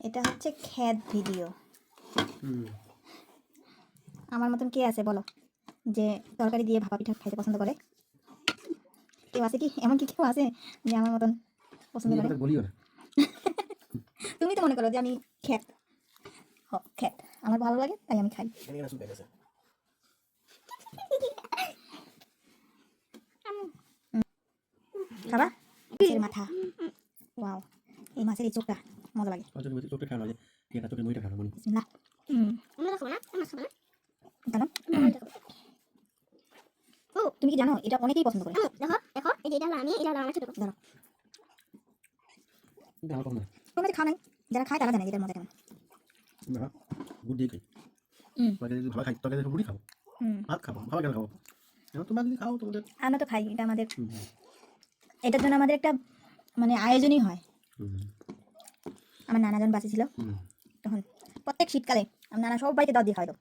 এটা হচ্ছে খ্যাত ভিডিও। আমার মতন কে আছে বলো? যে তরকারি দিয়ে ভাপা পিঠা খাইতে পছন্দ করে? কেউ আছে কি? এমন কি কেউ আছে যে আমার মতন পছন্দ করে? তুমি তো মনে করো যে আমি খ্যাত। হ খ্যাত। আমার ভালো লাগে তাই আমি খাই। খাবা? মাথা। ওয়াও। এই মাছের এই চোখটা। মজা লাগে। চোখে মুখে চোখে মুইটা খাওয়া মানে না। না তুমি কি জানো এটা অনেকেই পছন্দ করে। দেখো দেখো এই যে এটা হলো আমি এটা হলো আমার ছোট ধরো কম না খাওয়া যারা খায় তারা জানে মজা কেমন। গুড় দিয়ে খাই। হুম। যদি ভালো খাই তোকে দেখো গুড়ি খাব ভাত খাব ভালো কেন খাব? তোমরা যদি খাও তোমাদের আমরা তো খাই এটা আমাদের এটার জন্য আমাদের একটা মানে আয়োজনই হয়। হুম, আমার নানাজন বাঁচিয়েছিল ছিল তখন প্রত্যেক শীতকালে আমার নানা সব বাড়িতে দাওয়াত দিয়ে খাওয়াইতো।